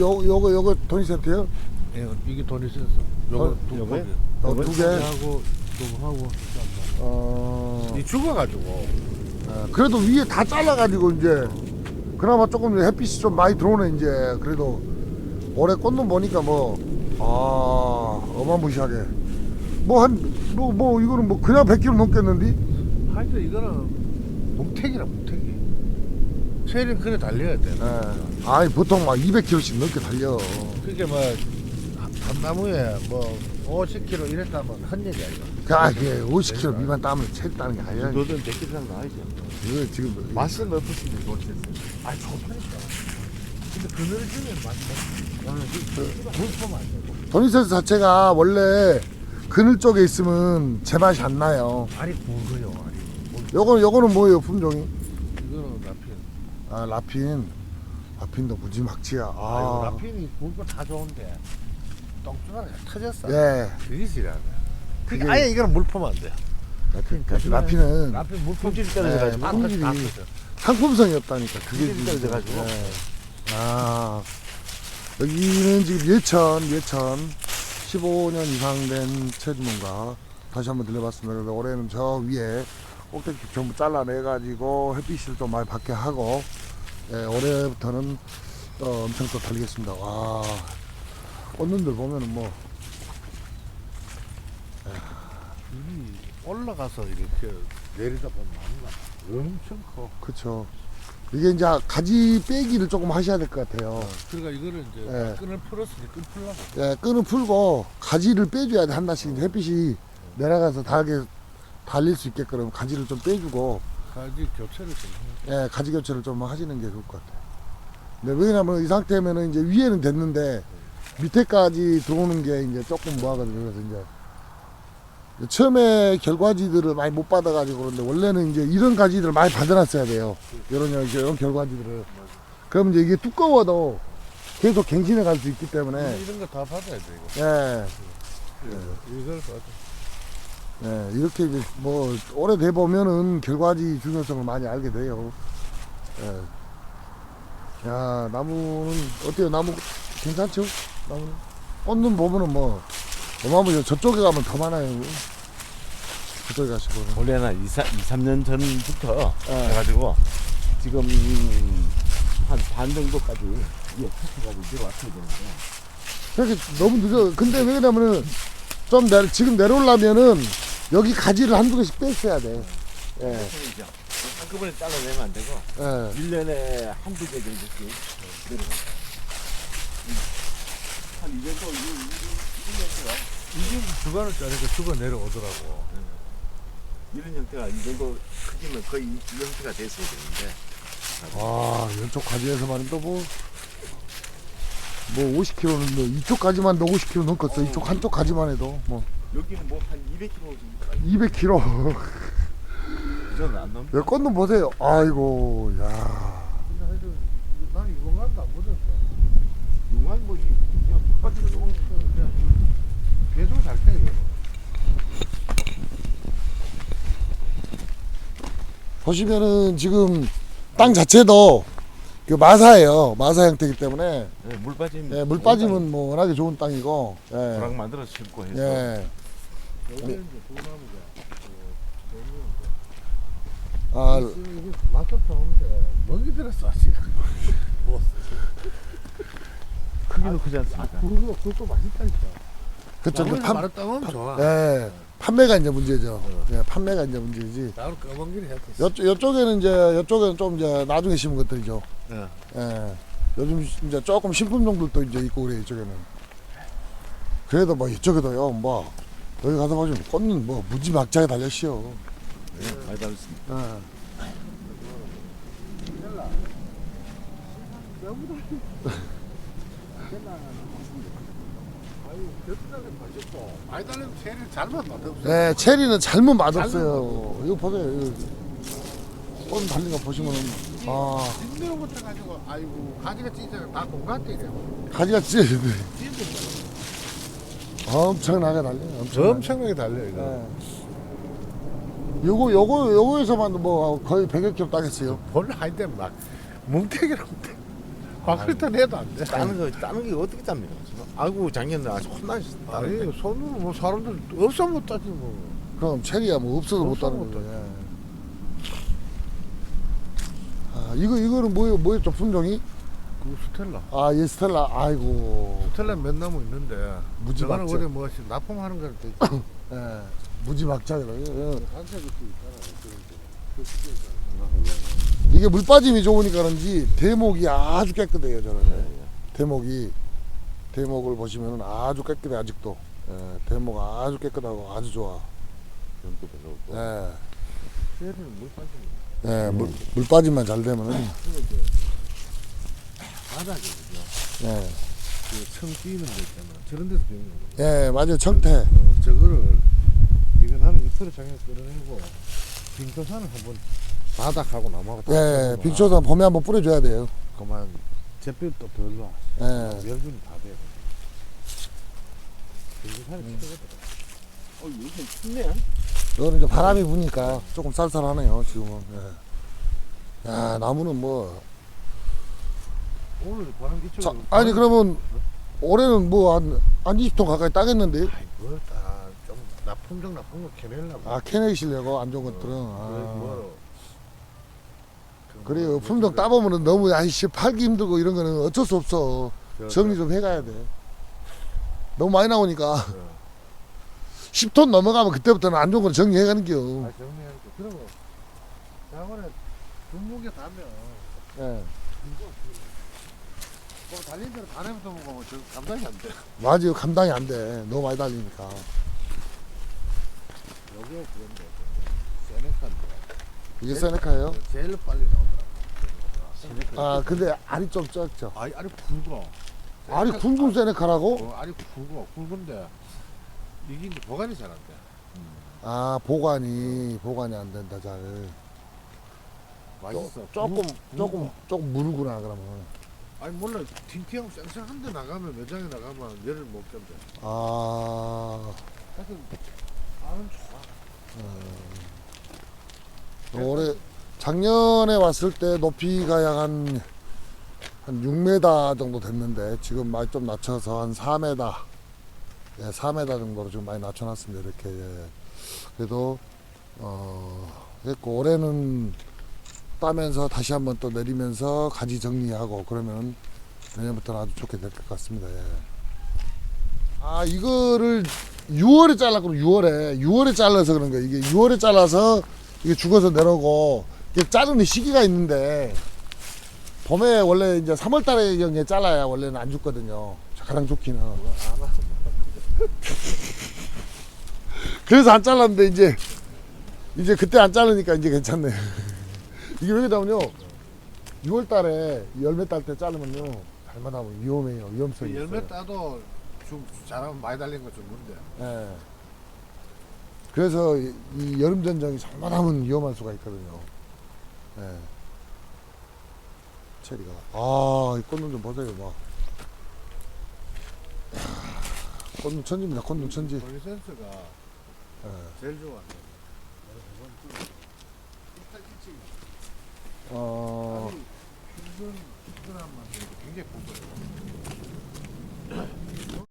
요 요거 요거 돈이 세트요? 예, 이게 돈이 세서 요거 어, 두 요거요? 개. 어, 요거 두 개. 하고 요거 하고 어. 이 죽어가지고 어, 그래도 위에 다 잘라가지고 이제 그나마 조금 햇빛이 좀 많이 들어오네 이제 그래도 올해 꽃눈 보니까 뭐아 어마무시하게 뭐 한 뭐 뭐 이거는 뭐 그냥 100kg 넘겠는데 하여튼 이거는 뭉태기라 뭉태기 세일은 그래 달려야 돼 예. 아니 보통 막 200kg씩 넘게 달려. 그게 뭐 한나무에 뭐 50kg 이랬다면 헛얘기 아니야? 아 그게 50kg 미만 따면 책 따는 게 아니야. 너는 100kg 이상 나와야죠. 이거 지금 맛은 어떻습니까? 아 좋다니까. 근데 그늘을 주면 맞네 나는 되고. 도니센스 자체가 원래 그늘 쪽에 있으면 제 맛이 안 나요. 알이 굵어요 알이. 요거는 요거는 뭐예요 품종이? 이거는 라핀 아 라핀 라핀도 무지막지야. 아, 이거 아, 라핀이 굵고 다 좋은데. 똥주가가 터졌어. 예. 그게 지랄이야 그게 그게- 아예 이거는 물품 안 돼. 라핀 라핀은 라핀 물품 품질이 떨어져가지고. 네, 품질이 다 터져. 상품성이었다니까 그게 품질이 지금, 떨어져가지고. 예. 아. 여기는 지금 예천 예천. 15년 이상 된 채주문가. 다시 한번 들려봤습니다. 그래서 올해는 저 위에 꼭대기 전부 잘라내가지고 햇빛을 좀 많이 받게 하고 예, 올해부터는 어, 엄청 또 달리겠습니다. 와 꽃눈들 보면은 뭐. 이 올라가서 이렇게 내리다 보면 안나 엄청 커. 그쵸. 이게 이제 가지 빼기를 조금 하셔야 될 것 같아요. 그러니까 이거를 이제 예. 끈을 풀었으니 끈 풀라고. 예, 끈을 풀고 가지를 빼줘야 돼 하나씩 이제 햇빛이 내려가서 달게 달릴 수 있게끔 가지를 좀 빼주고 가지 교체를 좀 해. 예, 가지 교체를 좀 하시는 게 좋을 것 같아요. 근데 왜냐면 이 상태면은 이제 위에는 됐는데 밑에까지 들어오는 게 이제 조금 뭐하거든요. 그래서 이제 처음에 결과지들을 많이 못 받아가지고 그런데 원래는 이제 이런 가지들을 많이 받아놨어야 돼요. 이런 이런 결과지들을. 그럼 이제 이게 두꺼워도 계속 갱신해 갈 수 있기 때문에 이런 거 다 받아야 돼 이거. 예. 이걸 받아. 네, 이렇게 이제 뭐 오래돼 보면은 결과지 중요성을 많이 알게 돼요. 예. 야 나무는 어때요? 나무 괜찮죠? 나무는 꽃눈 보면은 뭐 어마무시 저쪽에 가면 더 많아요. 저쪽에 가시고. 원래 한 2, 3년 전부터 예. 해가지고 지금 한 반 정도까지 이게 터져가지고 내려왔어야 되는데 그렇게 너무 늦어. 근데 왜 그러냐면은 좀 내, 지금 내려오려면은 여기 가지를 한두 개씩 뺐어야 돼. 예, 이제 한꺼번에 잘라내면 안 되고 예. 1년에 한두 개 정도씩 내려가 한이 정도 이- 이- 이런 형태가 이게 주간을 짜니까 주가 내려오더라고. 이런 형태가 이 정도 크기면 거의 이, 이 형태가 됐어야 되는데. 아, 이쪽 가지에서만 또 뭐, 뭐 50kg는 뭐 이쪽까지만 도 50kg 넘겠어. 이쪽 한쪽 가지만 해도 뭐 여기는 뭐 한 200kg 정도 200kg. 이전 안 넘. 여기 꽃눈 보세요. 아이고, 야. 근데 하여튼 난 이건가도 안 묻었어. 용한 뭐 이- 그냥 바깥으로 조금 그냥 계속 잘 때, 이거는. 보시면은 지금 땅 자체도 그 마사예요. 마사 형태이기 때문에 네, 물 빠지면 예, 물 빠지면 뭐 워낙에 좋은 땅이고. 예. 벼락 만들어서 심고 해서 예. 여기는 이제 소나무가 아, 이게 맛도 좋은데 먹이 들었어 지금. 뭐 크기도 크지 않습니까? 그거 그것도 맛있다니까. 그쵸. 나무에서 판, 말았다면 좋아. 예. 판매가 이제 문제죠. 예, 판매가 이제 문제지. 나로 검은 길이 했겠어. 여쪽, 여쪽에는 이제, 이쪽에는 좀 이제 나중에 심은 것들이죠. 예. 예. 요즘 이제 조금 신품종들도 이제 있고 그래, 이쪽에는. 그래도 뭐 이쪽에도요, 뭐, 여기 가서 보시면 꽃은 뭐 무지막지하게 달렸시오. 네, 많이 다르습니다. 예. 많이 달리면 체리 잘만 맛없어. 네, 체리는 잘못 맛없어요. 이거 보세요. 이거. 꽃 달린 거 보시면은, 아, 뒷내로부터 가지고 아이고 가지가 진짜 다 공간대래. 가지가 찢어지네. 엄청나게 달려요. 엄청나게. 엄청나게 달려 이거. 네. 요거, 요거, 요거에서만 뭐 거의 100여 킬로 따겠어요. 본래 할때 막 뭉태기로 뭉태. 바클타 내도 안 돼. 따는 거 따는 게 어떻게 짭니까? 아이고 작년에 아주 혼나셨어. 아니 손으로 뭐 사람들 없어 못 따지 뭐. 그럼 체리야 뭐 없어도 못 따는 못 거지. 아 이거 이거는 뭐예요? 뭐였죠 품종이? 그 스텔라. 아 예 스텔라. 아이고. 스텔라 몇 나무 있는데. 무지 저거는. 어디 뭐지 납품하는 거를 되지. 예. 예. 단색이 또 있잖아. 이게 물 빠짐이 좋으니까 그런지 대목이 아주 깨끗해요 저는. 네. 대목이 대목을 보시면 아주 깨끗해 아직도. 예. 대목 아주 깨끗하고 아주 좋아. 연도 별로 없고. 예. 새해는 물 빠지네. 예. 물, 물 빠짐만 잘 되면은. 이제 바닥에 그죠. 예. 그청 끼는 거 있잖아. 저런 데서 배우는 거. 예 맞아요 청태. 어, 저거를 이거 나는 이틀을 장에 끌어내고 빙초산을 한번 바닥하고 나무하고 다 예. 펴고 빙초산 봄에 한번 뿌려줘야 돼요. 그만 잿빛도 별로 예. 멸균이 다 돼요. 빙초산이 음. 최고더라. 어 요새 춥네. 이거는 이제 바람이 부니까 조금 쌀쌀하네요 지금은. 예. 야 나무는 뭐. 오늘 바람 기초 자, 아니 그러면 올해는 뭐 한 한 20톤 가까이 따겠는데? 아이 뭘다좀 나품종 나쁜 거 캐내려고 아 캐내시려고 안 좋은 것들은. 그래, 아. 뭐, 그 그래요. 뭐, 품종 따보면 너무 아이씨 팔기 힘들고 이런 거는 어쩔 수 없어. 저, 정리 좀 해가야 돼. 너무 많이 나오니까 저, 10톤 넘어가면 그때부터는 안 좋은 건 정리해가는 겨. 아 정리하니까 그러고 장원에 분무게 가면 예. 뭐 달린 대로 가내부터 먹으면 저 감당이 안 돼. 맞아요. 감당이 안 돼. 너무 많이 달리니까. 여기에 그건데 세네카인데 이게 세네카예요? 제일 빨리 나오더라고. 아 근데 알이 좀 적죠. 아니 알이 굵어. 알이 굵은 세네카라고? 어, 알이 굵어 굵은데 이게 이제 보관이 잘 안 돼. 아 보관이 보관이 안 된다 잘. 맛있어. 조금 굵- 조금 굵어. 조금 무르구나 그러면. 아니 몰라 팅팅 쌩쌩한데 나가면 매장에 나가면 열을 못 견뎌. 아 하여튼 알은 좋아. 올해 작년에 왔을 때 높이가 약한 한 6m 정도 됐는데 지금 많이 좀 낮춰서 한 4m 예, 4m 정도로 지금 많이 낮춰놨습니다 이렇게 예. 그래도 어 했고 올해는 따면서 다시 한번 또 내리면서 가지 정리하고 그러면 내년부터는 아주 좋게 될 것 같습니다 예. 아 이거를 6월에 잘랐거든 6월에 6월에 잘라서 그런 거야 이게 6월에 잘라서 이게 죽어서 내려오고 이게 자르는 시기가 있는데 봄에 원래 이제 3월 달에 경에 잘라야 원래는 안 죽거든요. 가장 좋기는. 그래서 안 잘랐는데 이제 이제 그때 안 자르니까 이제 괜찮네. 이게 왜 그러냐면요. 6월 달에 열매 딸 때 자르면요. 잘못하면 위험해요. 위험성이 그 열매 있어요. 따도 좀 잘하면 많이 달린 거좀 문제. 예. 그래서 이, 이 여름 전쟁이 잘못하면 위험할 수가 있거든요. 예. 체리가. 아, 이 꽃눈 좀 보세요, 막. 꽃눈 천지입니다, 꽃눈 천지. 폴리센스가 예. 제일 좋아. 어, 힘